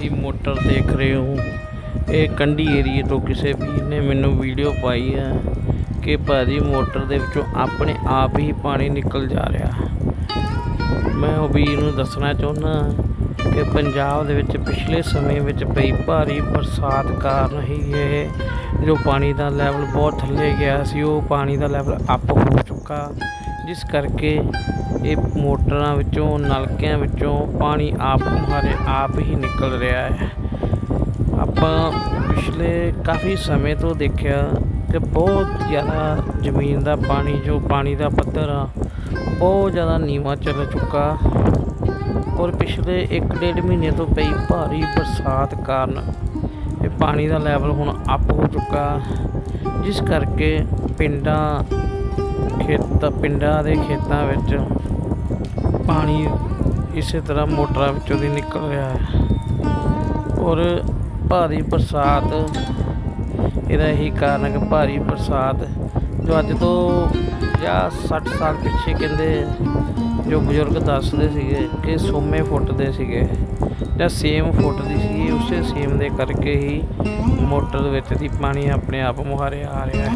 ਤੁਸੀਂ ਮੋਟਰ ਦੇਖ ਰਹੇ ਹੋ। ਇਹ ਕੰਢੀ ਏਰੀਏ ਤੋਂ ਕਿਸੇ ਵੀਰ ਨੇ ਮੈਨੂੰ ਵੀਡੀਓ ਪਾਈ ਹੈ ਕਿ ਭਾਜੀ ਮੋਟਰ ਦੇ ਵਿੱਚੋਂ ਆਪਣੇ ਆਪ ਹੀ ਪਾਣੀ ਨਿਕਲ ਜਾ ਰਿਹਾ। ਮੈਂ ਉਹ ਵੀਰ ਨੂੰ ਦੱਸਣਾ ਚਾਹੁੰਦਾ ਕਿ ਪੰਜਾਬ ਦੇ ਵਿੱਚ ਪਿਛਲੇ ਸਮੇਂ ਵਿੱਚ ਪਈ ਭਾਰੀ ਬਰਸਾਤ ਕਾਰਨ ਹੀ ਇਹ ਜੋ ਪਾਣੀ ਦਾ ਲੈਵਲ ਬਹੁਤ ਥੱਲੇ ਗਿਆ ਸੀ, ਉਹ ਪਾਣੀ ਦਾ ਲੈਵਲ ਅਪ ਹੋ ਚੁੱਕਾ। ਜਿਸ ਕਰਕੇ ਇਹ ਮੋਟਰਾਂ ਵਿੱਚੋਂ, ਨਲਕਿਆਂ ਵਿੱਚੋਂ ਪਾਣੀ ਆਪ ਮੁਹਾਰੇ ਆਪ ਹੀ ਨਿਕਲ ਰਿਹਾ ਹੈ। ਆਪਾਂ ਪਿਛਲੇ ਕਾਫੀ ਸਮੇਂ ਤੋਂ ਦੇਖਿਆ ਕਿ ਬਹੁਤ ਜ਼ਿਆਦਾ ਜ਼ਮੀਨ ਦਾ ਪਾਣੀ, ਜੋ ਪਾਣੀ ਦਾ ਪੱਧਰ ਆ, ਬਹੁਤ ਜ਼ਿਆਦਾ ਨੀਵਾਂ ਚੱਲ ਚੁੱਕਾ। ਔਰ ਪਿਛਲੇ 1.5 ਮਹੀਨੇ ਤੋਂ ਪਈ ਭਾਰੀ ਬਰਸਾਤ ਕਾਰਨ ਇਹ ਪਾਣੀ ਦਾ ਲੈਵਲ ਹੁਣ ਅਪ ਹੋ ਚੁੱਕਾ। ਜਿਸ ਕਰਕੇ ਪਿੰਡਾਂ ਖੇਤ ਪਿੰਡਾਂ ਦੇ ਖੇਤਾਂ ਵਿੱਚ ਪਾਣੀ ਇਸੇ ਤਰ੍ਹਾਂ ਮੋਟਰਾਂ ਵਿੱਚੋਂ ਦੀ ਨਿਕਲ ਰਿਹਾ ਹੈ। ਔਰ ਭਾਰੀ ਬਰਸਾਤ, ਇਹਦਾ ਹੀ ਕਾਰਨ ਹੈ ਕਿ ਭਾਰੀ ਬਰਸਾਤ ਜੋ ਅੱਜ ਤੋਂ 50 60 ਸਾਲ ਪਿੱਛੇ ਕਹਿੰਦੇ ਜੋ ਬਜ਼ੁਰਗ ਦੱਸਦੇ ਸੀਗੇ ਕਿ ਸੋਮੇ ਫੁੱਟਦੇ ਸੀਗੇ ਜਾਂ ਸੇਮ ਫੁੱਟਦੀ ਸੀ ਉਸੇ ਸੇਮ ਦੇ ਕਰਕੇ ਹੀ ਮੋਟਰ ਵਿੱਚ ਦੀ ਪਾਣੀ ਆਪਣੇ ਆਪ ਮੁਹਾਰੇ ਆ ਰਿਹਾ ਹੈ।